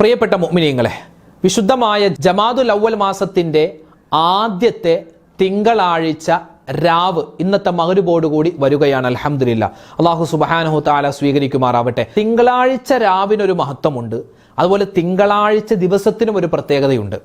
പ്രിയപ്പെട്ട മുഅ്മിനീങ്ങളെ വിശുദ്ധമായ ജമാതുൽ അവൽ മാസത്തിന്റെ ആദ്യത്തെ തിങ്കളാഴ്ച രാവ് ഇന്നത്തെ മകരുബോടുകൂടി വരികയാണ്. അലഹമില്ല അള്ളാഹു സുബാനഹു താല സ്വീകരിക്കുമാറാവട്ടെ. തിങ്കളാഴ്ച രാവിനൊരു മഹത്വമുണ്ട്. അതുപോലെ തിങ്കളാഴ്ച ദിവസത്തിനും ഒരു പ്രത്യേകതയുണ്ട്.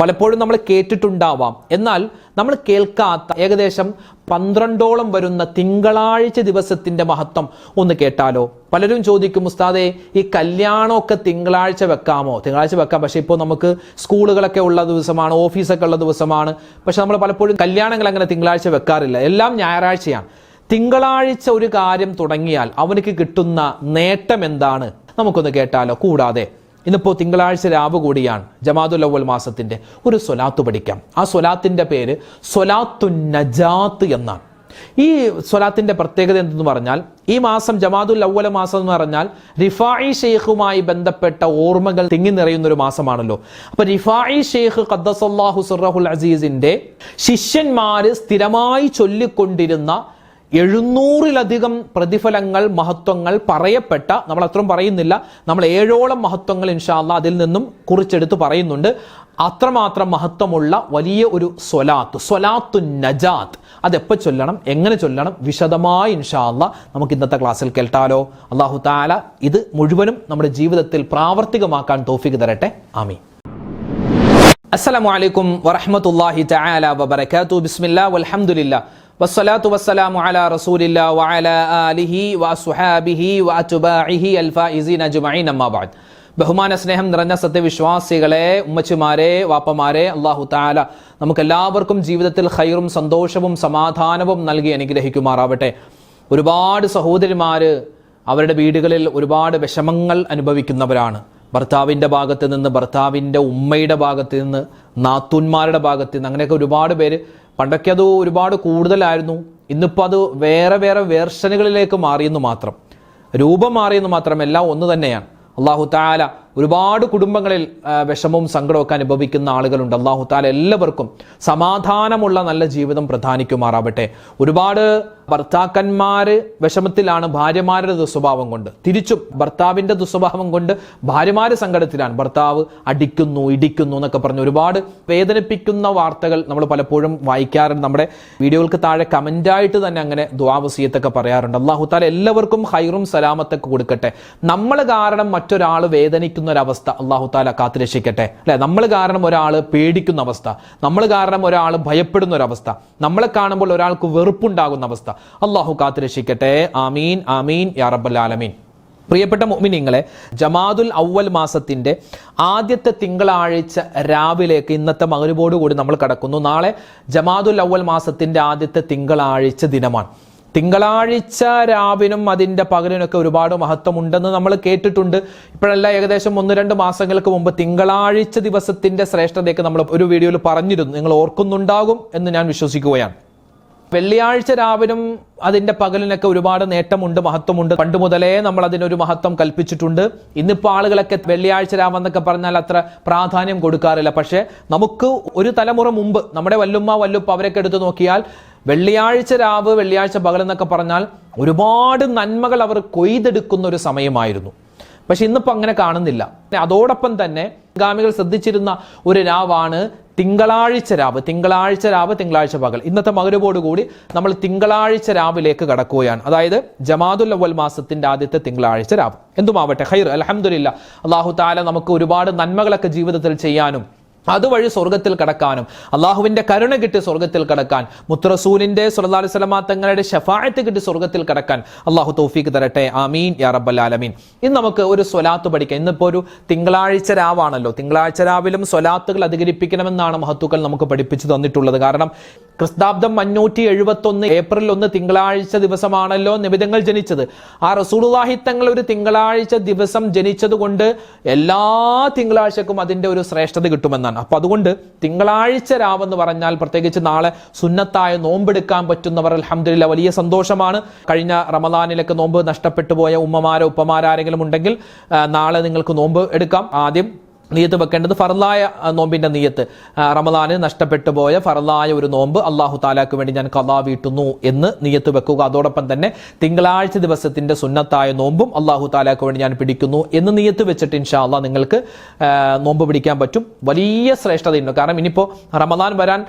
പലപ്പോഴും നമ്മൾ കേട്ടിട്ടുണ്ടാവാം. എന്നാൽ നമ്മൾ കേൾക്കാത്ത ഏകദേശം പന്ത്രണ്ടോളം വരുന്ന തിങ്കളാഴ്ച ദിവസത്തിന്റെ മഹത്വം ഒന്ന് കേട്ടാലോ? പലരും ചോദിക്കും ഉസ്താദെ ഈ കല്യാണമൊക്കെ തിങ്കളാഴ്ച വെക്കാമോ? തിങ്കളാഴ്ച വെക്കാം. പക്ഷേ ഇപ്പോൾ നമുക്ക് സ്കൂളുകളൊക്കെ ഉള്ള ദിവസമാണ് ഓഫീസൊക്കെ ഉള്ള ദിവസമാണ്. പക്ഷെ നമ്മൾ പലപ്പോഴും കല്യാണങ്ങൾ അങ്ങനെ തിങ്കളാഴ്ച വെക്കാറില്ല. എല്ലാം ഞായറാഴ്ചയാണ്. തിങ്കളാഴ്ച ഒരു കാര്യം തുടങ്ങിയാൽ അവനക്ക് കിട്ടുന്ന നേട്ടം എന്താണ്? നമുക്കൊന്ന് കേട്ടാലോ? കൂടാതെ ഇന്നിപ്പോൾ തിങ്കളാഴ്ച രാവ് കൂടിയാണ് ജമാദുൽ അവൽ മാസത്തിന്റെ. ഒരു സ്വലാത്ത് പഠിക്കാം. ആ സ്വലാത്തിന്റെ പേര് സ്വലാത്തു നജാത്ത് എന്നാണ്. ഈ സ്വലാത്തിന്റെ പ്രത്യേകത എന്തെന്ന് പറഞ്ഞാൽ ഈ മാസം ജമാദുൽ അവല മാസം എന്ന് പറഞ്ഞാൽ റിഫായി ഷെയ്ഖുമായി ബന്ധപ്പെട്ട ഓർമ്മകൾ തിങ്ങി നിറയുന്ന ഒരു മാസമാണല്ലോ. അപ്പൊ റിഫായി ഷെയ്ഖ് ഖദ്ദസല്ലാഹു സുറഹുൽ അസീസിന്റെ ശിഷ്യന്മാർ സ്ഥിരമായി ചൊല്ലിക്കൊണ്ടിരുന്ന എഴുന്നൂറിലധികം പ്രതിഫലങ്ങൾ മഹത്വങ്ങൾ പറയപ്പെട്ട നമ്മൾ അത്രയും പറയുന്നില്ല നമ്മൾ ഏഴോളം മഹത്വങ്ങൾ ഇൻഷാല്ല അതിൽ നിന്നും കുറിച്ചെടുത്ത് പറയുന്നുണ്ട്. അത്രമാത്രം മഹത്വമുള്ള വലിയ ഒരു സ്വലാത്ത് സ്വലാത്തു നജാത്ത്. അതെപ്പോൾ ചൊല്ലണം? എങ്ങനെ ചൊല്ലണം? വിശദമായി ഇൻഷാല്ല നമുക്ക് ഇന്നത്തെ ക്ലാസ്സിൽ കേട്ടാലോ അള്ളാഹു താല ഇത് മുഴുവനും നമ്മുടെ ജീവിതത്തിൽ പ്രാവർത്തികമാക്കാൻ തോഫിക്ക് തരട്ടെ. ആമീൻ. അസ്സലാമു അലൈക്കും വറഹ്മത്തുള്ളാഹി തആല വബറകാതുഹു. ബിസ്മില്ലാ വൽഹംദുലില്ലാ. വസ്സലാത്തു വസ്സലാമു അലാ റസൂലില്ലാ വഅലാ ആലിഹി വഅസ്ഹാബിഹി വഅത്ബാഇഹി അൽഫായിസീന അജ്മഈൻ അമ്മാ ബഅദ്. ബഹുമാന സ്നേഹം നിറഞ്ഞ സത്യവിശ്വാസികളെ ഉമ്മച്ചിമാരെ വാപ്പമാരെ അള്ളാഹു താല നമുക്ക് എല്ലാവർക്കും ജീവിതത്തിൽ ഹൈറും സന്തോഷവും സമാധാനവും നൽകി അനുഗ്രഹിക്കുമാറാവട്ടെ. ഒരുപാട് സഹോദരിമാര് അവരുടെ വീടുകളിൽ ഒരുപാട് വിഷമങ്ങൾ അനുഭവിക്കുന്നവരാണ്. ഭർത്താവിന്റെ ഭാഗത്ത് നിന്ന് ഭർത്താവിന്റെ ഉമ്മയുടെ ഭാഗത്ത് നിന്ന് നാത്തൂന്മാരുടെ ഭാഗത്ത് നിന്ന് അങ്ങനെയൊക്കെ ഒരുപാട് പേര് പണ്ടൊക്കെ അത് ഒരുപാട് കൂടുതലായിരുന്നു. ഇന്നിപ്പോൾ അത് വേറെ വേറെ വേർഷനുകളിലേക്ക് മാറിയെന്ന് മാത്രം. രൂപം മാറിയെന്ന് മാത്രം എല്ലാം ഒന്ന് തന്നെയാണ്. അള്ളാഹു താല ഒരുപാട് കുടുംബങ്ങളിൽ വിഷമവും സങ്കടമൊക്കെ അനുഭവിക്കുന്ന ആളുകളുണ്ട്. അള്ളാഹു താല എല്ലാവർക്കും സമാധാനമുള്ള നല്ല ജീവിതം പ്രധാനിക്കുമാറാവട്ടെ. ഒരുപാട് ഭർത്താക്കന്മാര് വിഷമത്തിലാണ് ഭാര്യമാരുടെ ദുസ്വഭാവം കൊണ്ട്. തിരിച്ചും ഭർത്താവിന്റെ ദുസ്വഭാവം കൊണ്ട് ഭാര്യമാര് സങ്കടത്തിലാണ്. ഭർത്താവ് അടിക്കുന്നു ഇടിക്കുന്നു എന്നൊക്കെ പറഞ്ഞ് ഒരുപാട് വേദനിപ്പിക്കുന്ന വാർത്തകൾ നമ്മൾ പലപ്പോഴും വായിക്കാറുണ്ട്. നമ്മുടെ വീഡിയോകൾക്ക് താഴെ കമന്റായിട്ട് തന്നെ അങ്ങനെ ദ്വാവസീയത്തൊക്കെ പറയാറുണ്ട്. അള്ളാഹു താല എല്ലാവർക്കും ഹൈറും സലാമത്തൊക്കെ കൊടുക്കട്ടെ. നമ്മൾ കാരണം മറ്റൊരാൾ വേദനിക്കുന്ന ഒരവസ്ഥ അള്ളാഹു താല കാത്തുരക്ഷിക്കട്ടെ. അല്ലെ? നമ്മൾ കാരണം ഒരാൾ പേടിക്കുന്ന അവസ്ഥ നമ്മൾ കാരണം ഒരാൾ ഭയപ്പെടുന്ന ഒരവസ്ഥ നമ്മളെ കാണുമ്പോൾ ഒരാൾക്ക് വെറുപ്പുണ്ടാകുന്ന അവസ്ഥ അള്ളാഹു കാത്തുരക്ഷിക്കട്ടെ. ആമീൻ ആമീൻ യാ റബ്ബൽ ആലമീൻ. പ്രിയപ്പെട്ട മുഅ്മിനീങ്ങളെ ജമാദുൽ അവൽ മാസത്തിന്റെ ആദ്യത്തെ തിങ്കളാഴ്ച രാവിലേക്ക് ഇന്നത്തെ മകരുവോടുകൂടി നമ്മൾ കടക്കുന്നു. നാളെ ജമാദുൽ അവൽ മാസത്തിന്റെ ആദ്യത്തെ തിങ്കളാഴ്ച ദിനമാണ്. തിങ്കളാഴ്ച രാവിനും അതിന്റെ പകലിനൊക്കെ ഒരുപാട് മഹത്വമുണ്ടെന്ന് നമ്മൾ കേട്ടിട്ടുണ്ട്. ഇപ്പോഴല്ല ഏകദേശം ഒന്ന് രണ്ട് മാസങ്ങൾക്ക് മുമ്പ് തിങ്കളാഴ്ച ദിവസത്തിന്റെ ശ്രേഷ്ഠതയൊക്കെ നമ്മൾ ഒരു വീഡിയോയിൽ പറഞ്ഞിരുന്നു. നിങ്ങൾ ഓർക്കുന്നുണ്ടാകും എന്ന് ഞാൻ വിശ്വസിക്കുകയാണ്. വെള്ളിയാഴ്ച രാവിനും അതിന്റെ പകലിനൊക്കെ ഒരുപാട് നേട്ടമുണ്ട് മഹത്വമുണ്ട്. പണ്ട് മുതലേ നമ്മൾ അതിനൊരു മഹത്വം കൽപ്പിച്ചിട്ടുണ്ട്. ഇന്നിപ്പോൾ ആളുകളൊക്കെ വെള്ളിയാഴ്ച രാവെന്നൊക്കെ പറഞ്ഞാൽ അത്ര പ്രാധാന്യം കൊടുക്കാറില്ല. പക്ഷേ നമുക്ക് ഒരു തലമുറ മുമ്പ് നമ്മുടെ വല്ലുമ്മ വല്ലുപ്പ അവരൊക്കെ എടുത്തു നോക്കിയാൽ വെള്ളിയാഴ്ച രാവ് വെള്ളിയാഴ്ച പകൽ എന്നൊക്കെ പറഞ്ഞാൽ ഒരുപാട് നന്മകൾ അവർ കൊയ്തെടുക്കുന്ന ഒരു സമയമായിരുന്നു. പക്ഷെ ഇന്നിപ്പോൾ അങ്ങനെ കാണുന്നില്ല. അതോടൊപ്പം തന്നെ ഗാമികൾ ശ്രദ്ധിച്ചിരുന്ന ഒരു രാവാണ് തിങ്കളാഴ്ച രാവ്. തിങ്കളാഴ്ച രാവ് തിങ്കളാഴ്ച പകൽ. ഇന്നത്തെ മകരവോടുകൂടി നമ്മൾ തിങ്കളാഴ്ച രാവിലേക്ക് കടക്കുകയാണ്. അതായത് ജമാദുൽ അവൽ മാസത്തിന്റെ ആദ്യത്തെ തിങ്കളാഴ്ച രാവ്. എന്തുമാവട്ടെ? ഹൈർ അലഹമുല്ല അള്ളാഹു താല നമുക്ക് ഒരുപാട് നന്മകളൊക്കെ ജീവിതത്തിൽ ചെയ്യാനും അതുവഴി സ്വർഗത്തിൽ കടക്കാനും അള്ളാഹുവിന്റെ കരുണ കിട്ടി സ്വർഗത്തിൽ കടക്കാൻ മുത്തറസൂലിന്റെ സുല്ലാ സ്വലമാ തങ്ങളുടെ ഷഫായത്ത് കിട്ടി സ്വർഗത്തിൽ കടക്കാൻ അള്ളാഹു തോഫീക്ക് തരട്ടെ. ആമീൻ യാ റബ്ബൽ ആലമീൻ. ഇന്ന് നമുക്ക് ഒരു സ്വലാത്ത് പഠിക്കാം. ഇന്നിപ്പോ ഒരു തിങ്കളാഴ്ച രാവാണല്ലോ. തിങ്കളാഴ്ച രാവിലും സ്വലാത്തുകൾ അധികരിപ്പിക്കണമെന്നാണ് മഹത്തുക്കൾ നമുക്ക് പഠിപ്പിച്ചു തന്നിട്ടുള്ളത്. കാരണം ക്രിസ്താബ്ദം അഞ്ഞൂറ്റി എഴുപത്തി ഒന്ന് ഏപ്രിൽ ഒന്ന് തിങ്കളാഴ്ച ദിവസമാണല്ലോ നിബിതങ്ങൾ ജനിച്ചത്. ആ റസൂലുള്ളാഹി തങ്ങൾ ഒരു തിങ്കളാഴ്ച ദിവസം ജനിച്ചത് കൊണ്ട് എല്ലാ തിങ്കളാഴ്ചക്കും അതിന്റെ ഒരു ശ്രേഷ്ഠത കിട്ടുമെന്നാണ് അപ്പൊ അതുകൊണ്ട് തിങ്കളാഴ്ച രാവെന്ന് പറഞ്ഞാൽ പ്രത്യേകിച്ച് നാളെ സുന്നത്തായ നോമ്പെടുക്കാൻ പറ്റുന്നവർ അലഹമില്ല വലിയ സന്തോഷമാണ്. കഴിഞ്ഞ റമദാനിലൊക്കെ നോമ്പ് നഷ്ടപ്പെട്ടു പോയ ഉമ്മമാരോ ഉപ്പമാരോ ആരെങ്കിലും ഉണ്ടെങ്കിൽ നാളെ നിങ്ങൾക്ക് നോമ്പ് എടുക്കാം. ആദ്യം നീയത്ത് വെക്കേണ്ടത് ഫറലായ നോമ്പിന്റെ നീയത്ത്. റമദാന് നഷ്ടപ്പെട്ടു പോയ ഫറലായ ഒരു നോമ്പ് അള്ളാഹു താലാക്ക് വേണ്ടി ഞാൻ കഥാ വീട്ടുന്നു എന്ന് നീയത്ത് വെക്കുക. അതോടൊപ്പം തന്നെ തിങ്കളാഴ്ച ദിവസത്തിന്റെ സുന്നത്തായ നോമ്പും അള്ളാഹു താലാക്ക് വേണ്ടി ഞാൻ പിടിക്കുന്നു എന്ന് നീയത്ത് വെച്ചിട്ട് ഇൻഷാ അള്ളാ നിങ്ങൾക്ക് നോമ്പ് പിടിക്കാൻ പറ്റും. വലിയ ശ്രേഷ്ഠതയുണ്ട്. കാരണം ഇനിയിപ്പോൾ റമദാൻ വരാൻ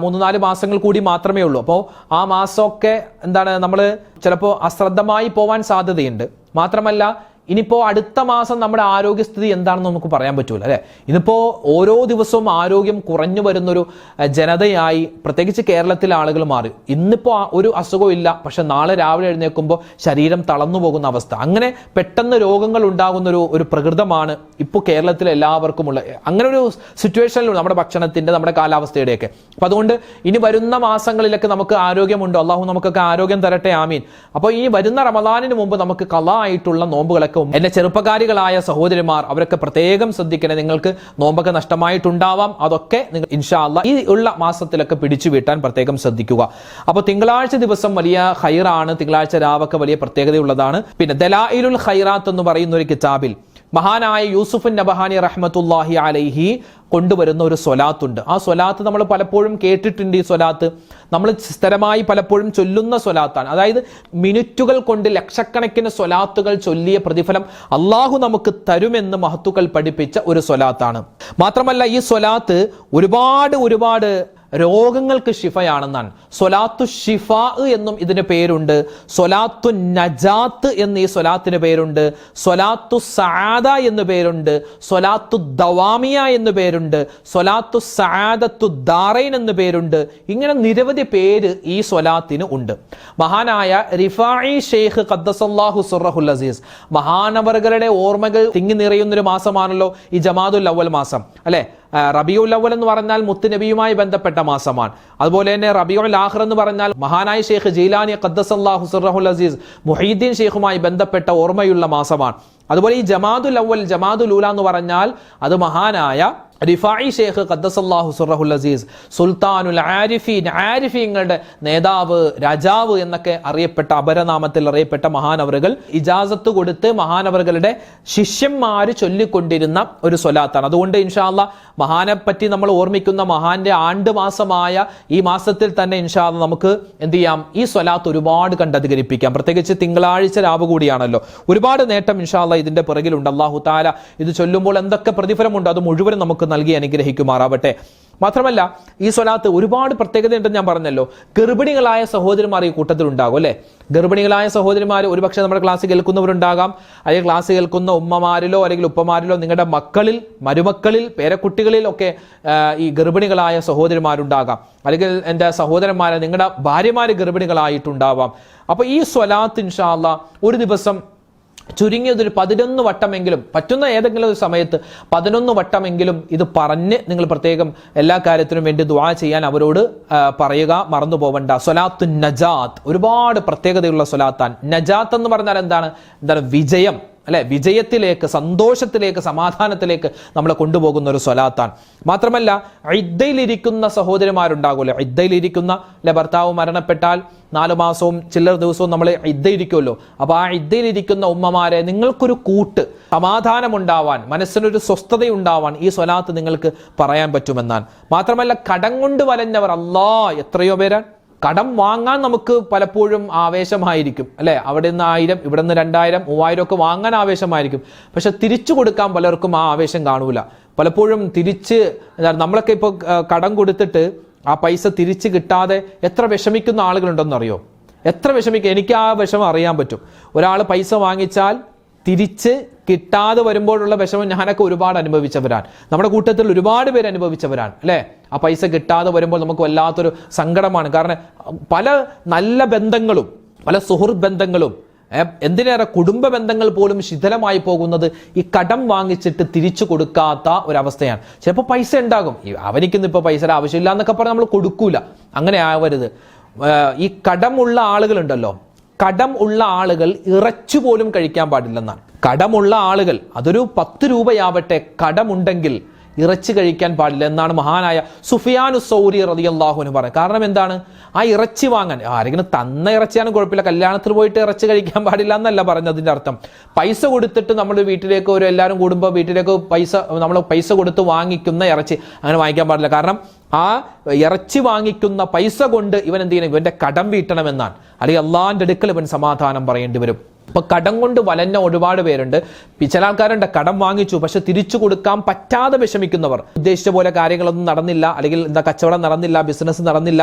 മൂന്ന് നാല് മാസങ്ങൾ കൂടി മാത്രമേ ഉള്ളൂ. അപ്പോൾ ആ മാസമൊക്കെ എന്താണ് നമ്മൾ ചിലപ്പോൾ അശ്രദ്ധമായി പോവാൻ സാധ്യതയുണ്ട്. മാത്രമല്ല ഇനിയിപ്പോൾ അടുത്ത മാസം നമ്മുടെ ആരോഗ്യസ്ഥിതി എന്താണെന്ന് നമുക്ക് പറയാൻ പറ്റൂല അല്ലേ? ഇതിപ്പോൾ ഓരോ ദിവസവും ആരോഗ്യം കുറഞ്ഞു വരുന്നൊരു ജനതയായി പ്രത്യേകിച്ച് കേരളത്തിലെ ആളുകൾ മാറി. ഇന്നിപ്പോൾ ഒരു അസുഖവും ഇല്ല പക്ഷെ നാളെ രാവിലെ എഴുന്നേൽക്കുമ്പോൾ ശരീരം തളർന്നു പോകുന്ന അവസ്ഥ. അങ്ങനെ പെട്ടെന്ന് രോഗങ്ങൾ ഉണ്ടാകുന്ന ഒരു പ്രകൃതമാണ് ഇപ്പോൾ കേരളത്തിലെ എല്ലാവർക്കുമുള്ള അങ്ങനെ ഒരു സിറ്റുവേഷനിലും നമ്മുടെ ഭക്ഷണത്തിന്റെ നമ്മുടെ കാലാവസ്ഥയുടെയൊക്കെ. അപ്പോൾ അതുകൊണ്ട് ഇനി വരുന്ന മാസങ്ങളിലൊക്കെ നമുക്ക് ആരോഗ്യമുണ്ടോ. അള്ളാഹു നമുക്കൊക്കെ ആരോഗ്യം തരട്ടെ ആമീൻ. അപ്പോൾ ഈ വരുന്ന റമദാനിന് മുമ്പ് നമുക്ക് കല ആയിട്ടുള്ള നോമ്പുകളൊക്കെ ഉണ്ട്. എന്റെ ചെറുപ്പക്കാരികളായ സഹോദരിമാർ അവരൊക്കെ പ്രത്യേകം ശ്രദ്ധിക്കണേ. നിങ്ങൾക്ക് നോമ്പൊക്കെ നഷ്ടമായിട്ടുണ്ടാവാം. അതൊക്കെ നിങ്ങൾ ഇൻഷാ അല്ലാ ഈ ഉള്ള മാസത്തിലൊക്കെ പിടിച്ചു വീട്ടാൻ പ്രത്യേകം ശ്രദ്ധിക്കുക. അപ്പോൾ തിങ്കളാഴ്ച ദിവസം വലിയ ഹൈറാണ് തിങ്കളാഴ്ച രാവൊക്കെ വലിയ പ്രത്യേകതയുള്ളതാണ്. പിന്നെ ദലായിലുൽ ഹൈറാത്ത് എന്ന് പറയുന്ന ഒരു കിതാബിൽ മഹാനായ യൂസുഫ് നബഹാനി റഹ്മത്തുല്ലാഹി അലൈഹി കൊണ്ടുവരുന്ന ഒരു സ്വലാത്തുണ്ട്. ആ സ്വലാത്ത് നമ്മൾ പലപ്പോഴും കേട്ടിട്ടുണ്ട് ഈ സ്വലാത്ത്. നമ്മൾ സ്ഥിരമായി പലപ്പോഴും ചൊല്ലുന്ന സ്വലാത്താണ്. അതായത് മിനിറ്റുകൾ കൊണ്ട് ലക്ഷക്കണക്കിന് സ്വലാത്തുകൾ ചൊല്ലിയ പ്രതിഫലം അള്ളാഹു നമുക്ക് തരുമെന്ന് മഹത്തുക്കൾ പഠിപ്പിച്ച ഒരു സ്വലാത്താണ്. മാത്രമല്ല ഈ സ്വലാത്ത് ഒരുപാട് ഒരുപാട് രോഗങ്ങൾക്ക് ഷിഫയാണെന്നാണ് സൊലാത്തു ഷിഫ എന്നും ഇതിന് പേരുണ്ട്. സൊലാത്തു നജാത്ത് എന്ന് ഈ സൊലാത്തിന് പേരുണ്ട്. സൊലാത്തു സാദ എന്ന് പേരുണ്ട്. സൊലാത്തു ദവാമിയ എന്ന് പേരുണ്ട്. സൊലാത്തു സാദത്തു ദാറൈൻ എന്ന് പേരുണ്ട്. ഇങ്ങനെ നിരവധി പേര് ഈ സൊലാത്തിന് ഉണ്ട്. മഹാനായ റിഫായി ഷെയ്ഖ് ഖദ്ദസല്ലാഹു സുറഹുൽ അസീസ് മഹാനവറുകളുടെ ഓർമ്മകൾ തിങ്ങി നിറയുന്നൊരു മാസമാണല്ലോ ഈ ജമാദുൽ അവൽ മാസം അല്ലെ? റബിയുൽ അവൽ എന്ന് പറഞ്ഞാൽ മുത്തുനബിയുമായി ബന്ധപ്പെട്ട മാസമാണ്. അതുപോലെ തന്നെ റബിയുൽ ആഹ്ർ എന്ന് പറഞ്ഞാൽ മഹാനായ ഷെയ്ഖ് ജീലാനി ഖദ്ദസല്ലാഹു സുറഹുൽ അസീസ് മുഹീദ്ദീൻ ഷെയ്ഖുമായി ബന്ധപ്പെട്ട ഓർമ്മയുള്ള മാസമാണ്. അതുപോലെ ഈ ജമാദുൽ അവൽ ജമാദുൽ ഊല എന്ന് പറഞ്ഞാൽ അത് മഹാനായ റിഫായി ഷേഖ് ഖദ്ദസല്ലാഹു സുറഹുൽ അസീസ് സുൽത്താനുൽ ആരിഫീൻ ആരിഫീങ്ങളുടെ നേതാവ് രാജാവ് എന്നൊക്കെ അറിയപ്പെട്ട അപരനാമത്തിൽ അറിയപ്പെട്ട മഹാനവറുകൾ ഇജാസത്ത് കൊടുത്ത് മഹാനവറുകളുടെ ശിഷ്യന്മാർ ചൊല്ലിക്കൊണ്ടിരുന്ന ഒരു സ്വലാത്താണ്. അതുകൊണ്ട് ഇൻഷാല്ല മഹാനെ പറ്റി നമ്മൾ ഓർമ്മിക്കുന്ന മഹാന്റെ ആണ്ട് മാസമായ ഈ മാസത്തിൽ തന്നെ ഇൻഷാല്ല നമുക്ക് എന്ത് ചെയ്യാം? ഈ സ്വലാത്ത് ഒരുപാട് കണ്ടധികരിപ്പിക്കാം പ്രത്യേകിച്ച് തിങ്കളാഴ്ച രാവ് കൂടിയാണല്ലോ ഒരുപാട് നേട്ടം ഇൻഷാല്ല ഇതിന്റെ പിറകിലുണ്ട്. അള്ളാഹു താല ഇത് ചൊല്ലുമ്പോൾ എന്തൊക്കെ പ്രതിഫലമുണ്ട് അത് മുഴുവനും നമുക്ക് നൽകി അനുഗ്രഹിക്കുമാറാവട്ടെ. മാത്രമല്ല ഈ സ്വലാത്ത് ഒരുപാട് പ്രത്യേകതയുണ്ടെന്ന് ഞാൻ പറഞ്ഞല്ലോ. ഗർഭിണികളായ സഹോദരിമാർ ഈ കൂട്ടത്തിൽ ഉണ്ടാകും അല്ലെ? ഗർഭിണികളായ സഹോദരിമാർ ഒരുപക്ഷെ നമ്മുടെ ക്ലാസ് കേൾക്കുന്നവരുണ്ടാകാം. അല്ലെങ്കിൽ ക്ലാസ് കേൾക്കുന്ന ഉമ്മമാരിലോ അല്ലെങ്കിൽ ഉപ്പമാരിലോ നിങ്ങളുടെ മക്കളിൽ മരുമക്കളിൽ പേരക്കുട്ടികളിൽ ഒക്കെ ഈ ഗർഭിണികളായ സഹോദരിമാരുണ്ടാകാം. അല്ലെങ്കിൽ എന്റെ സഹോദരന്മാരെ നിങ്ങളുടെ ഭാര്യമാര് ഗർഭിണികളായിട്ടുണ്ടാവാം. അപ്പൊ ഈ സ്വലാത്ത് ഇൻഷാല്ല ഒരു ദിവസം ചുരുങ്ങിയത് ഒരു പതിനൊന്ന് വട്ടമെങ്കിലും പറ്റുന്ന ഏതെങ്കിലും ഒരു സമയത്ത് പതിനൊന്ന് വട്ടമെങ്കിലും ഇത് പറഞ്ഞ് നിങ്ങൾ പ്രത്യേകം എല്ലാ കാര്യത്തിനും വേണ്ടി ദ്വാ ചെയ്യാൻ അവരോട് പറയുക മറന്നു പോവണ്ട. സൊലാത്തു നജാത്ത്. ഒരുപാട് പ്രത്യേകതയുള്ള സൊലാത്താൻ നജാത്ത് എന്ന് പറഞ്ഞാൽ എന്താണ്? എന്താണ്? വിജയം. അല്ലെ? വിജയത്തിലേക്ക് സന്തോഷത്തിലേക്ക് സമാധാനത്തിലേക്ക് നമ്മളെ കൊണ്ടുപോകുന്ന ഒരു സ്വലാത്താണ്. മാത്രമല്ല ഇദ്ദയിലിരിക്കുന്ന സഹോദരിമാരുണ്ടാകുമല്ലോ. ഇദ്ദയിലിരിക്കുന്ന അല്ലെ ഭർത്താവ് മരണപ്പെട്ടാൽ നാലു മാസവും ചില്ലർ ദിവസവും നമ്മൾ ഇദ്ദയിരിക്കുമല്ലോ അപ്പൊ ആ ഇദ്ദയിലിരിക്കുന്ന ഉമ്മമാരെ നിങ്ങൾക്കൊരു കൂട്ട് സമാധാനമുണ്ടാവാൻ മനസ്സിനൊരു സ്വസ്ഥതയുണ്ടാവാൻ ഈ സ്വലാത്ത് നിങ്ങൾക്ക് പറയാൻ പറ്റുമെന്നാണ്. മാത്രമല്ല കടം കൊണ്ട് വലഞ്ഞവർ അല്ലാ എത്രയോ പേരാൻ കടം വാങ്ങാൻ നമുക്ക് പലപ്പോഴും ആവേശമായിരിക്കും അല്ലെ? അവിടെ നിന്ന് ആയിരം ഇവിടെ നിന്ന് രണ്ടായിരം മൂവായിരം ഒക്കെ വാങ്ങാൻ ആവേശമായിരിക്കും. പക്ഷെ തിരിച്ചു കൊടുക്കാൻ പലർക്കും ആ ആവേശം കാണൂല. പലപ്പോഴും തിരിച്ച് നമ്മളൊക്കെ ഇപ്പോൾ കടം കൊടുത്തിട്ട് ആ പൈസ തിരിച്ച് കിട്ടാതെ എത്ര വിഷമിക്കുന്ന ആളുകളുണ്ടെന്നറിയോ എത്ര വിഷമിക്കും? എനിക്ക് ആ വിഷമം അറിയാൻ പറ്റും. ഒരാൾ പൈസ വാങ്ങിച്ചാൽ തിരിച്ച് കിട്ടാതെ വരുമ്പോഴുള്ള വിഷമം ഞാനൊക്കെ ഒരുപാട് അനുഭവിച്ചവരാണ്. നമ്മുടെ കൂട്ടത്തിൽ ഒരുപാട് പേര് അനുഭവിച്ചവരാണ് അല്ലേ? ആ പൈസ കിട്ടാതെ വരുമ്പോൾ നമുക്ക് വല്ലാത്തൊരു സങ്കടമാണ്. കാരണം പല നല്ല ബന്ധങ്ങളും പല സുഹൃത്ത് ബന്ധങ്ങളും എന്തിനേറെ കുടുംബ ബന്ധങ്ങൾ പോലും ശിഥിലമായി പോകുന്നത് ഈ കടം വാങ്ങിച്ചിട്ട് തിരിച്ചു കൊടുക്കാത്ത ഒരവസ്ഥയാണ്. ചിലപ്പോൾ പൈസ ഉണ്ടാകും. അവനിക്കിന്ന് ഇപ്പോൾ പൈസയുടെ ആവശ്യമില്ല എന്നൊക്കെ പറഞ്ഞ് നമ്മൾ കൊടുക്കൂല. അങ്ങനെ ആവരുത്. ഈ കടമുള്ള ആളുകളുണ്ടല്ലോ. കടം ഉള്ള ആളുകൾ ഇറച്ചു പോലും കഴിക്കാൻ പാടില്ലെന്നാണ്. കടമുള്ള ആളുകൾ അതൊരു പത്ത് രൂപയാവട്ടെ കടമുണ്ടെങ്കിൽ ഇറച്ചി കഴിക്കാൻ പാടില്ല എന്നാണ് മഹാനായ സുഫിയാനു സൗരി റതിയല്ലാഹുവിന് പറയുന്നത്. കാരണം എന്താണ്? ആ ഇറച്ചി വാങ്ങാൻ ആരെങ്കിലും തന്ന ഇറച്ചിയാണ് കുഴപ്പമില്ല കല്യാണത്തിൽ പോയിട്ട് ഇറച്ചി കഴിക്കാൻ പാടില്ല എന്നല്ല പറഞ്ഞതിന്റെ അർത്ഥം. പൈസ കൊടുത്തിട്ട് നമ്മുടെ വീട്ടിലേക്ക് ഒരു എല്ലാവരും കൂടുമ്പോൾ വീട്ടിലേക്ക് പൈസ നമ്മൾ പൈസ കൊടുത്ത് വാങ്ങിക്കുന്ന ഇറച്ചി അങ്ങനെ വാങ്ങിക്കാൻ പാടില്ല. കാരണം ആ ഇറച്ചി വാങ്ങിക്കുന്ന പൈസ കൊണ്ട് ഇവൻ എന്ത് ചെയ്യണം? ഇവന്റെ കടം വീട്ടണമെന്നാണ്. അല്ലെങ്കിൽ അള്ളാഹിന്റെ അടുക്കൽ ഇവൻ സമാധാനം പറയേണ്ടി വരും. ഇപ്പൊ കടം കൊണ്ട് വലഞ്ഞ ഒരുപാട് പേരുണ്ട്. ചില ആൾക്കാരുണ്ട് കടം വാങ്ങിച്ചു പക്ഷെ തിരിച്ചു കൊടുക്കാൻ പറ്റാതെ വിഷമിക്കുന്നവർ. ഉദ്ദേശിച്ച പോലെ കാര്യങ്ങളൊന്നും നടന്നില്ല അല്ലെങ്കിൽ എന്താ കച്ചവടം നടന്നില്ല ബിസിനസ് നടന്നില്ല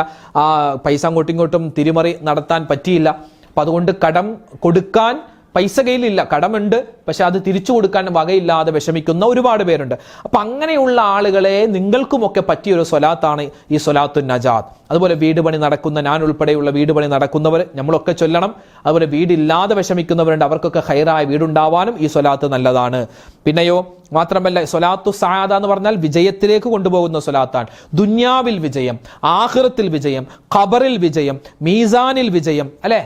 പൈസ അങ്ങോട്ടും ഇങ്ങോട്ടും തിരിമറി നടത്താൻ പറ്റിയില്ല. അപ്പൊ അതുകൊണ്ട് കടം കൊടുക്കാൻ പൈസ കയ്യിലില്ല കടമുണ്ട് പക്ഷെ അത് തിരിച്ചു കൊടുക്കാൻ വകയില്ലാതെ വിഷമിക്കുന്ന ഒരുപാട് പേരുണ്ട്. അപ്പൊ അങ്ങനെയുള്ള ആളുകളെ നിങ്ങൾക്കുമൊക്കെ പറ്റിയ ഒരു സ്വലാത്താണ് ഈ സ്വലാത്തു നജാദ് അതുപോലെ വീട് പണി നടക്കുന്ന ഞാൻ ഉൾപ്പെടെയുള്ള വീട് പണി നടക്കുന്നവർ നമ്മളൊക്കെ ചൊല്ലണം. അതുപോലെ വീടില്ലാതെ വിഷമിക്കുന്നവരുണ്ട് അവർക്കൊക്കെ ഹൈറായ വീടുണ്ടാവാനും ഈ സ്വലാത്ത് നല്ലതാണ്. പിന്നെയോ മാത്രമല്ല സ്വലാത്തു സാദ എന്ന് പറഞ്ഞാൽ വിജയത്തിലേക്ക് കൊണ്ടുപോകുന്ന സ്വലാത്താണ്. ദുന്യാവിൽ വിജയം ആഹ്റത്തിൽ വിജയം ഖബറിൽ വിജയം മീസാനിൽ വിജയം അല്ലേ?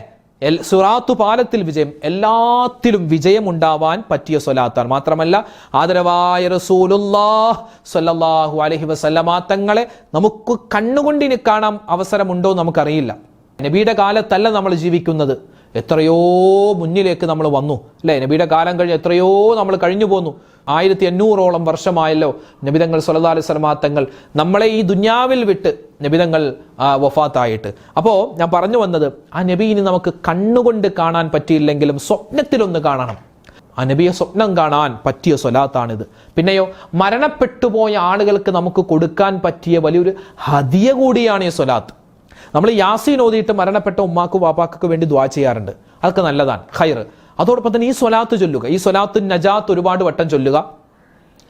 എൽ സുറാത്തു പാലത്തിൽ വിജയം. എല്ലാത്തിലും വിജയം ഉണ്ടാവാൻ പറ്റിയ സ്വലാത്താണ്. മാത്രമല്ല ആദരവായ റസൂലുല്ലാഹ് അലൈഹി വസല്ലമ തങ്ങളെ നമുക്ക് കണ്ണുകൊണ്ടിന് കാണാൻ അവസരമുണ്ടോ നമുക്കറിയില്ല. നബിയുടെ കാലത്തല്ല നമ്മൾ ജീവിക്കുന്നത്. എത്രയോ മുന്നിലേക്ക് നമ്മൾ വന്നു. അല്ലേ? നബിയുടെ കാലം കഴിഞ്ഞ് എത്രയോ നമ്മൾ കഴിഞ്ഞു പോന്നു. ആയിരത്തി എണ്ണൂറോളം വർഷമായല്ലോ നബിതങ്ങൾ സല്ലല്ലാഹു അലൈഹി നമ്മളെ ഈ ദുന്യാവിൽ വിട്ട് നബിതങ്ങൾ വഫാത്തായിട്ട്. അപ്പോൾ ഞാൻ പറഞ്ഞു വന്നത് ആ നബീനെ നമുക്ക് കണ്ണുകൊണ്ട് കാണാൻ പറ്റിയില്ലെങ്കിലും സ്വപ്നത്തിലൊന്ന് കാണണം. ആ നബിയെ സ്വപ്നം കാണാൻ പറ്റിയ സ്വലാത്താണിത്. പിന്നെയോ മരണപ്പെട്ടു പോയ ആളുകൾക്ക് നമുക്ക് കൊടുക്കാൻ പറ്റിയ വലിയൊരു ഹതിയ കൂടിയാണ് ഈ സ്വലാത്ത്. നമ്മൾ യാസീൻ ഓതിയിട്ട് മരണപ്പെട്ട ഉമ്മാക്കും വാപ്പാക്കൊക്കെ വേണ്ടി ദ്വാ ചെയ്യാറുണ്ട്. അതൊക്കെ നല്ലതാണ്. ഖൈർ. അതോടൊപ്പം തന്നെ ഈ സ്വലാത്ത് ചൊല്ലുക. ഈ സ്വലാത്ത് നജാത്ത് ഒരുപാട് വട്ടം ചൊല്ലുക.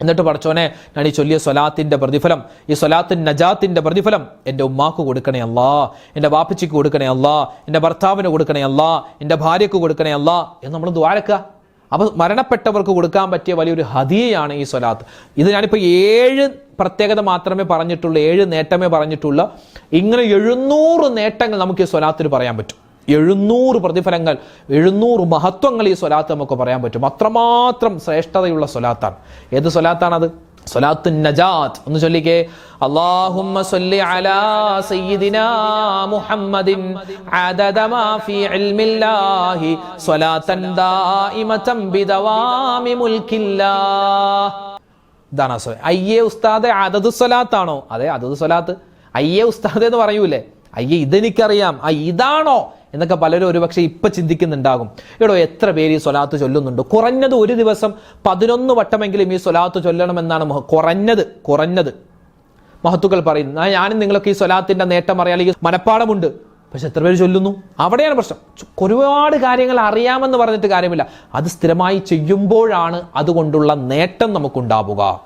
എന്നിട്ട് പഠിച്ചോനെ ഞാൻ ഈ ചൊല്ലിയ സ്വലാത്തിന്റെ പ്രതിഫലം ഈ സ്വലാത്തിൻ നജാത്തിന്റെ പ്രതിഫലം എന്റെ ഉമ്മാക്ക് കൊടുക്കണേ അല്ലാ എന്റെ വാപ്പച്ചിക്ക് കൊടുക്കണേ അല്ലാ എന്റെ ഭർത്താവിന് കൊടുക്കണേ അല്ലാ എന്റെ ഭാര്യക്ക് കൊടുക്കണേ അല്ലാ എന്ന് നമ്മൾ ദ്വാരക്കുക അപ്പോൾ മരണപ്പെട്ടവർക്ക് കൊടുക്കാൻ പറ്റിയ വലിയൊരു ഹതിയാണ് ഈ സ്വലാത്ത്. ഇത് ഞാനിപ്പോൾ ഏഴ് പ്രത്യേകത മാത്രമേ പറഞ്ഞിട്ടുള്ളൂ ഏഴ് നേട്ടമേ പറഞ്ഞിട്ടുള്ളൂ ഇങ്ങനെ എഴുന്നൂറ് നേട്ടങ്ങൾ നമുക്ക് ഈ സ്വലാത്തിന് പറയാൻ പറ്റും. എഴുന്നൂറ് പ്രതിഫലങ്ങൾ എഴുന്നൂറ് മഹത്വങ്ങൾ ഈ സ്വലാത്ത് നമുക്ക് പറയാൻ പറ്റും. അത്രമാത്രം ശ്രേഷ്ഠതയുള്ള സ്വലാത്താണ്. ഏത് സ്വലാത്താണത്? സ്വലാത്തു നജാത്ത്. ഒന്ന് ചൊല്ലിക്കേ. മുൽക്കില്ലാഹ്. ഇതാണ് അയ്യേ ഉസ്താദെ അതത് സ്വലാത്താണോ? അതെ അതത് സ്വലാത്ത്. അയ്യേ ഉസ്താദെ എന്ന് പറയൂലേ? അയ്യേ ഇതെനിക്കറിയാം. ആ ഇതാണോ? എന്നൊക്കെ പലരും ഒരുപക്ഷെ ഇപ്പൊ ചിന്തിക്കുന്നുണ്ടാകും. എടോ എത്ര പേര് ഈ സ്വലാത്ത് ചൊല്ലുന്നുണ്ട്? കുറഞ്ഞത് ഒരു ദിവസം പതിനൊന്ന് വട്ടമെങ്കിലും ഈ സ്വലാത്ത് ചൊല്ലണമെന്നാണ് കുറഞ്ഞത് കുറഞ്ഞത്. മഹത്തുക്കൾ പറയുന്നു ആ ഞാനും നിങ്ങളൊക്കെ ഈ സ്വലാത്തിന്റെ നേട്ടം അറിയാം അല്ലെങ്കിൽ മനപ്പാടമുണ്ട് പക്ഷെ എത്ര പേര് ചൊല്ലുന്നു? അവിടെയാണ് പ്രശ്നം. ഒരുപാട് കാര്യങ്ങൾ അറിയാമെന്ന് പറഞ്ഞിട്ട് കാര്യമില്ല. അത് സ്ഥിരമായി ചെയ്യുമ്പോഴാണ് അതുകൊണ്ടുള്ള നേട്ടം നമുക്കുണ്ടാവുക.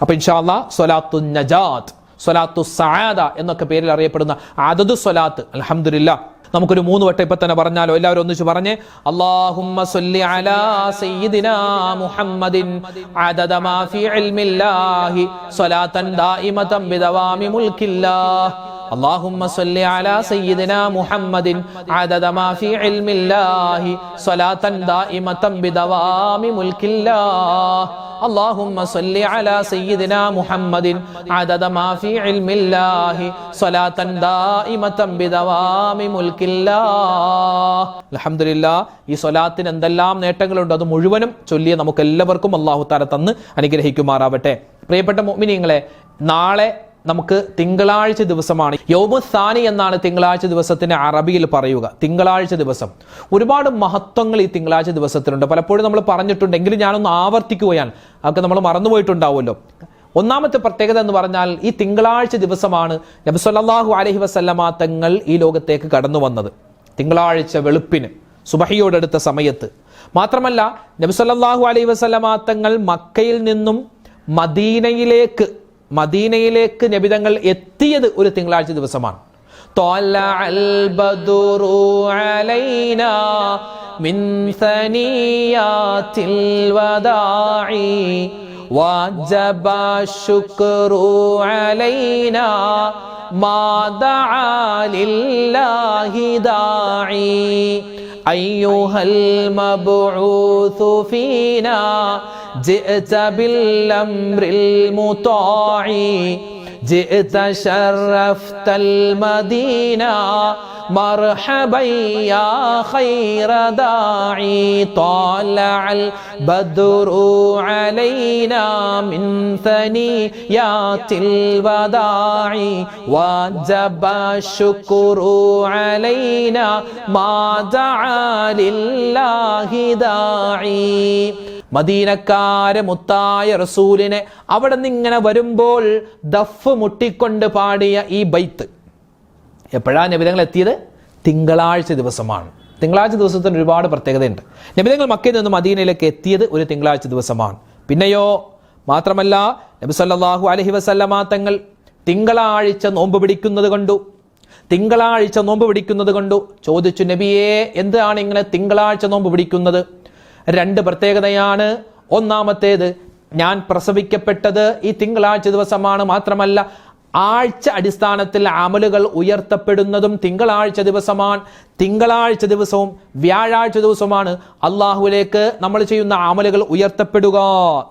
അപ്പൊ ഇൻഷാല്ല സൊലാത്തു നജാത്ത് സൊലാത്തു സആദ എന്നൊക്കെ പേരിൽ അറിയപ്പെടുന്ന അതത് സൊലാത്ത് അലഹമില്ല നമുക്കൊരു മൂന്ന് വട്ടം ഇപ്പൊ തന്നെ പറഞ്ഞാലോ? എല്ലാവരും ഒന്നിച്ച് പറഞ്ഞേ. അല്ലാഹുമ്മ സല്ലി അലാ സയ്യിദിനാ മുഹമ്മദിൻ മാ ഫീ ദായിമതൻ ബിദവാമി اللهم صل على سيدنا محمد عدد ما في علم الله صلاة دائمة بدوام ملك الله اللهم صل على سيدنا محمد عدد ما في علم الله صلاة دائمة بدوام ملك الله الحمد لله ഈ സ്വലാത്തിന് എന്തെല്ലാം നേട്ടങ്ങളുണ്ട് അത് മുഴുവനും ചൊല്ലിയ നമുക്ക് എല്ലാവർക്കും അള്ളാഹു താര തന്ന് അനുഗ്രഹിക്കുമാറാവട്ടെ പ്രിയപ്പെട്ട മോമിനിയങ്ങളെ നാളെ നമുക്ക് തിങ്കളാഴ്ച ദിവസമാണ്. യൗമുസാനി എന്നാണ് തിങ്കളാഴ്ച ദിവസത്തിന് അറബിയിൽ പറയുക. തിങ്കളാഴ്ച ദിവസം. ഒരുപാട് മഹത്വങ്ങൾ ഈ തിങ്കളാഴ്ച ദിവസത്തിനുണ്ട് പലപ്പോഴും നമ്മൾ പറഞ്ഞിട്ടുണ്ടെങ്കിലും ഞാനൊന്ന് ആവർത്തിക്കുകയാണ്. അതൊക്കെ നമ്മൾ മറന്നുപോയിട്ടുണ്ടാവുമല്ലോ. ഒന്നാമത്തെ പ്രത്യേകത എന്ന് പറഞ്ഞാൽ ഈ തിങ്കളാഴ്ച ദിവസമാണ് നബി സല്ലല്ലാഹു അലൈഹി വസല്ലമ തങ്ങൾ ഈ ലോകത്തേക്ക് കടന്നു വന്നത്. തിങ്കളാഴ്ച വെളുപ്പിന് സുബഹിയോടടുത്ത സമയത്ത്. മാത്രമല്ല നബി സല്ലല്ലാഹു അലൈഹി വസല്ലമ തങ്ങൾ മക്കയിൽ നിന്നും മദീനയിലേക്ക് മദീനയിലേക്ക് നബിതങ്ങൾ എത്തിയത് ഒരു തിങ്കളാഴ്ച ദിവസമാണ്. മാതാലില്ലാഹിദായി أيها المبعوث فينا جئت بالأمر المطاع جئت شرفت المدينة مرحبا يا خير داعي. طالع البدر علينا من ثنيات الوداع. وجب الشكر علينا ما دعا لله داعي. മദീനക്കാരെ മുത്തായ റസൂലിനെ അവിടെ നിന്ന് ഇങ്ങനെ വരുമ്പോൾ ദഫ് മുട്ടിക്കൊണ്ട് പാടിയ ഈ ബൈത്ത് എപ്പോഴാണ് നബിതങ്ങൾ എത്തിയത്? തിങ്കളാഴ്ച ദിവസമാണ്. തിങ്കളാഴ്ച ദിവസത്തിന് ഒരുപാട് പ്രത്യേകതയുണ്ട്. നബിതങ്ങൾ മക്കയിൽ നിന്ന് മദീനയിലേക്ക് എത്തിയത് ഒരു തിങ്കളാഴ്ച ദിവസമാണ്. പിന്നെയോ മാത്രമല്ല നബി സല്ലല്ലാഹു അലൈഹി വസല്ലമ തങ്ങൾ തിങ്കളാഴ്ച നോമ്പ് പിടിക്കുന്നത് കണ്ടു. തിങ്കളാഴ്ച നോമ്പ് പിടിക്കുന്നത് കണ്ടു. ചോദിച്ചു നബിയെ എന്താണ് ഇങ്ങനെ തിങ്കളാഴ്ച നോമ്പ് പിടിക്കുന്നത്? രണ്ട് പ്രത്യേകതയാണ്. ഒന്നാമത്തേത് ഞാൻ പ്രസവിക്കപ്പെട്ടത് ഈ തിങ്കളാഴ്ച ദിവസമാണ് മാത്രമല്ല ആഴ്ച അടിസ്ഥാനത്തിൽ അമലുകൾ ഉയർത്തപ്പെടുന്നതും തിങ്കളാഴ്ച ദിവസമാണ്. തിങ്കളാഴ്ച ദിവസവും വ്യാഴാഴ്ച ദിവസവുമാണ് അള്ളാഹുവിലേക്ക് നമ്മൾ ചെയ്യുന്ന അമലുകൾ ഉയർത്തപ്പെടുക.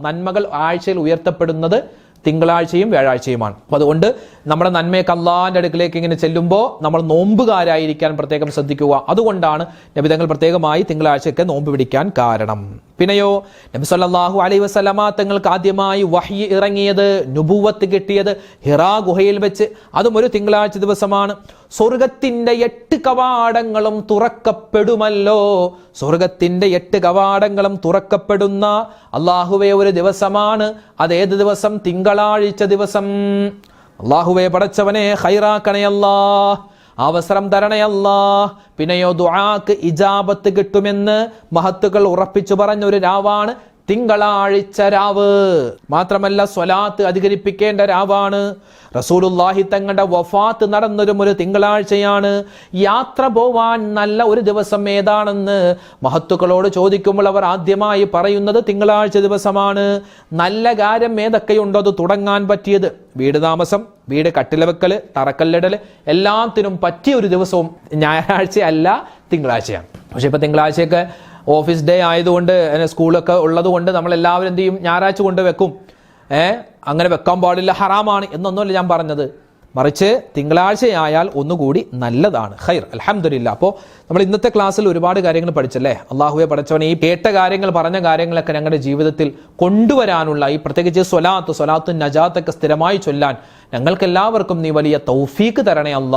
നന്മകൾ ആഴ്ചയിൽ ഉയർത്തപ്പെടുന്നത് തിങ്കളാഴ്ചയും വ്യാഴാഴ്ചയുമാണ്. അപ്പൊ അതുകൊണ്ട് നമ്മുടെ നന്മയൊക്കെ അള്ളാഹിന്റെ അടുക്കിലേക്ക് ഇങ്ങനെ ചെല്ലുമ്പോൾ നമ്മൾ നോമ്പുകാരായിരിക്കാൻ പ്രത്യേകം ശ്രദ്ധിക്കുക. അതുകൊണ്ടാണ് നബിതങ്ങൾ പ്രത്യേകമായി തിങ്കളാഴ്ചയൊക്കെ നോമ്പ് പിടിക്കാൻ കാരണം. പിന്നെയോ നബി സല്ലല്ലാഹു അലൈഹി വസല്ലമ തങ്ങൾക്ക് ആദ്യമായി വഹി ഇറങ്ങിയത് നുബുവത്ത് കിട്ടിയത് ഹിറാ ഗുഹയിൽ വെച്ച്. അതും ഒരു തിങ്കളാഴ്ച ദിവസമാണ്. സ്വർഗത്തിന്റെ എട്ട് കവാടങ്ങളും തുറക്കപ്പെടുമല്ലോ. സ്വർഗത്തിന്റെ എട്ട് കവാടങ്ങളും തുറക്കപ്പെടുന്ന അള്ളാഹുവെ ഒരു ദിവസമാണ്. അതേത് ദിവസം? തിങ്കളാഴ്ച ദിവസം. അള്ളാഹുവെ പടച്ചവനെ ഹൈറാക്കണയല്ലാ. അവസരം തരണയല്ലാ. പിന്നെയോ ദുആക്ക് ഇജാബത്ത് കിട്ടുമെന്ന് മഹത്തുക്കൾ ഉറപ്പിച്ചു പറഞ്ഞ ഒരു രാവാണ്. തിങ്കളാഴ്ച രാവ് മാത്രമല്ല സ്വലാത്ത് അധികരിപ്പിക്കേണ്ട രാവാണ്. റസൂലുല്ലാഹി തങ്ങളുടെ വഫാത്ത് നടന്നതും ഒരു തിങ്കളാഴ്ചയാണ്. യാത്ര പോവാൻ നല്ല ഒരു ദിവസം ഏതാണെന്ന് മഹത്തുക്കളോട് ചോദിക്കുമ്പോൾ അവർ ആദ്യമായി പറയുന്നത് തിങ്കളാഴ്ച ദിവസമാണ്. നല്ല കാര്യം ഏതൊക്കെയുണ്ടോ അത് തുടങ്ങാൻ പറ്റിയത്. വീട് താമസം വീട് കട്ടിലവെക്കൽ തറക്കല്ലിടൽ എല്ലാത്തിനും പറ്റിയ ഒരു ദിവസവും ഞായറാഴ്ച അല്ല തിങ്കളാഴ്ചയാണ്. പക്ഷെ ഇപ്പൊ തിങ്കളാഴ്ചയൊക്കെ ഓഫീസ് ഡേ ആയതുകൊണ്ട് സ്കൂളൊക്കെ ഉള്ളതുകൊണ്ട് നമ്മൾ എല്ലാവരും എന്ത് ചെയ്യും? ഞായറാഴ്ച കൊണ്ട് വെക്കും. ഏ അങ്ങനെ വെക്കാൻ പാടില്ല ഹറാമാണ് എന്നൊന്നുമല്ല ഞാൻ പറഞ്ഞത്. മറിച്ച് തിങ്കളാഴ്ചയായാൽ ഒന്നുകൂടി നല്ലതാണ്. ഖൈർ അലഹമില്ല അപ്പോൾ നമ്മൾ ഇന്നത്തെ ക്ലാസ്സിൽ ഒരുപാട് കാര്യങ്ങൾ പഠിച്ചല്ലേ? അള്ളാഹുവെ പഠിച്ചവനെ ഈ കേട്ട കാര്യങ്ങൾ പറഞ്ഞ കാര്യങ്ങളൊക്കെ ഞങ്ങളുടെ ജീവിതത്തിൽ കൊണ്ടുവരാനുള്ള ഈ പ്രത്യേകിച്ച് സ്വലാത്ത് സ്വലാത്ത് നജാത്തൊക്കെ സ്ഥിരമായി ചൊല്ലാൻ ഞങ്ങൾക്ക് എല്ലാവർക്കും നീ വലിയ തൗഫീക്ക് തരണയല്ല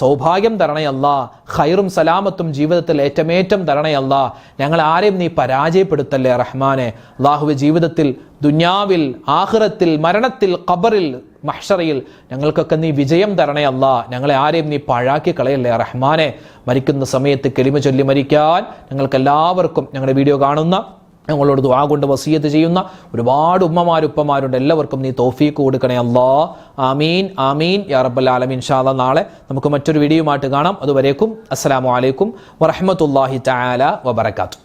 സൗഭാഗ്യം തരണയല്ല ഖൈറും സലാമത്തും ജീവിതത്തിൽ ഏറ്റമേറ്റം തരണയല്ല ഞങ്ങൾ ആരെയും നീ പരാജയപ്പെടുത്തല്ലേ റഹ്മാനെ? അള്ളാഹുവെ ജീവിതത്തിൽ ദുന്യാവിൽ ആഹ്റത്തിൽ മരണത്തിൽ ഖബറിൽ മഹ്ഷറയിൽ ഞങ്ങൾക്കൊക്കെ നീ വിജയം തരണയല്ല ഞങ്ങളെ ആരെയും നീ പാഴാക്കി കളയല്ലേ റഹ്മാനെ? മരിക്കുന്ന സമയത്ത് കെളിമ ചൊല്ലി മരിക്കാൻ ഞങ്ങൾക്ക് എല്ലാവർക്കും ഞങ്ങളുടെ വീഡിയോ കാണുന്ന ഞങ്ങളോട് ദുആ കൊണ്ട് വസീയത്ത് ചെയ്യുന്ന ഒരുപാട് ഉമ്മമാരുപ്പമാരുണ്ട് എല്ലാവർക്കും നീ തോഫീക്ക് കൊടുക്കണേ അല്ലാ. ആമീൻ ആമീൻ. യാ റബ്ബൽ ആലമീൻ. ഷാദ നാളെ നമുക്ക് മറ്റൊരു വീഡിയോയുമായിട്ട് കാണാം. അതുവരേക്കും അസ്സലാമു അലൈക്കും വറഹ്മത്തുള്ളാഹി തആല വബറകാതുഹു.